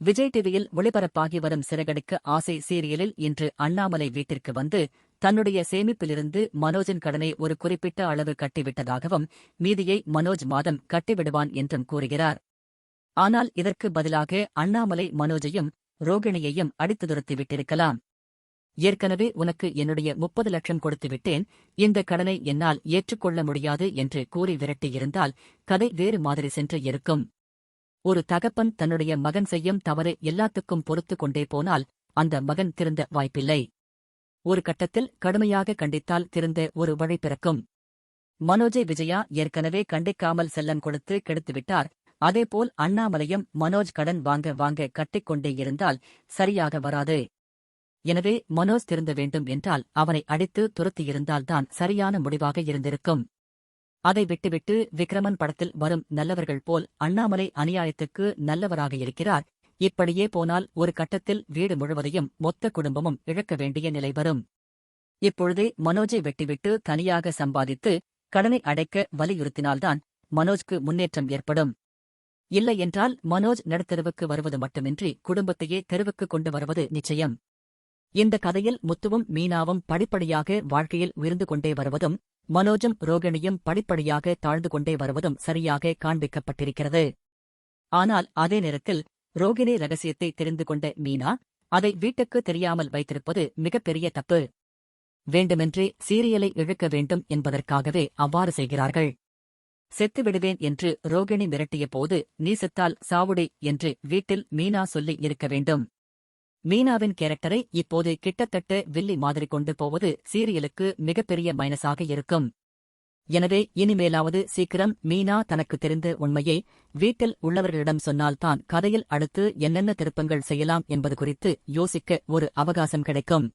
விஜய் டிவியில் ஒளிபரப்பாகி வரும் சிறகடிக்க ஆசை சீரியலில் இன்று அண்ணாமலை வீட்டிற்கு வந்து தன்னுடைய சேமிப்பிலிருந்து மனோஜின் கடனை ஒரு குறிப்பிட்ட அளவு கட்டிவிட்டதாகவும் மீதியை மனோஜ் மாதம் கட்டிவிடுவான் என்றும் கூறுகிறார். ஆனால் இதற்கு பதிலாக அண்ணாமலை மனோஜையும் ரோகிணியையும் அடித்து துரத்திவிட்டிருக்கலாம் ஏற்கனவே உனக்கு என்னுடைய முப்பது லட்சம் கொடுத்துவிட்டேன் இந்த கடனை என்னால் ஏற்றுக்கொள்ள முடியாது என்று கூறி விரட்டியிருந்தால் கதை வேறு மாதிரி சென்று இருக்கும். ஒரு தகப்பன் தன்னுடைய மகன் செய்யும் தவறு எல்லாத்துக்கும் பொறுத்து கொண்டே போனால் அந்த மகன் திருந்த வாய்ப்பில்லை. ஒரு கட்டத்தில் கடுமையாக கண்டித்தால் திருந்த ஒரு வழி பிறக்கும். மனோஜை விஜயா ஏற்கனவே கண்டிக்காமல் செல்லம் கொடுத்து கெடுத்துவிட்டார். அதேபோல் அண்ணாமலையும் மனோஜ் கடன் வாங்க வாங்க கட்டிக்கொண்டே இருந்தால் சரியாக வராது. எனவே மனோஜ் திருந்த வேண்டும் என்றால் அவனை அடித்து துரத்தியிருந்தால்தான் சரியான முடிவாக இருந்திருக்கும். அதை விட்டுவிட்டு விக்ரமன் படத்தில் வரும் நல்லவர்கள் போல் அண்ணாமலை அநியாயத்துக்கு நல்லவராக இருக்கிறார். இப்படியே போனால் ஒரு கட்டத்தில் வீடு முழுவதையும் மொத்த குடும்பமும் இழக்க வேண்டிய நிலை வரும். இப்பொழுதே மனோஜை வெட்டிவிட்டு தனியாக சம்பாதித்து கடனை அடைக்க வலியுறுத்தினால்தான் மனோஜ்க்கு முன்னேற்றம் ஏற்படும். இல்லை என்றால் மனோஜ் நடுத்தெருவுக்கு வருவது மட்டுமின்றி குடும்பத்தையே தெருவுக்கு கொண்டு வருவது நிச்சயம். இந்த கதையில் முத்துவும் மீனாவும் படிப்படியாக வாழ்க்கையில் உயர்ந்து கொண்டே வருவதும் மனோஜும் ரோகிணியும் படிப்படியாக தாழ்ந்து கொண்டே வருவதும் சரியாக காண்பிக்கப்பட்டிருக்கிறது. ஆனால் அதே நேரத்தில் ரோகிணி ரகசியத்தை தெரிந்து கொண்ட மீனா அதை வீட்டுக்கு தெரியாமல் வைத்திருப்பது மிகப்பெரிய தப்பு. வேண்டுமென்றே சீரியலை இழுக்க வேண்டும் என்பதற்காகவே அவ்வாறு செய்கிறார்கள். செத்துவிடுவேன் என்று ரோகிணி மிரட்டிய போது நீ செத்தால் சாவுடே என்று வீட்டில் மீனா சொல்லி இருக்க வேண்டும். மீனாவின் கேரக்டரை இப்போது கிட்டத்தட்ட வில்லி மாதிரி கொண்டு போவது சீரியலுக்கு மிகப்பெரிய மைனஸாக இருக்கும். எனவே இனிமேலாவது சீக்கிரம் மீனா தனக்கு தெரிந்த உண்மையை வீட்டில் உள்ளவர்களிடம் சொன்னால்தான் கதையில் அடுத்து என்னென்ன திருப்பங்கள் செய்யலாம் என்பது குறித்து யோசிக்க ஒரு அவகாசம் கிடைக்கும்.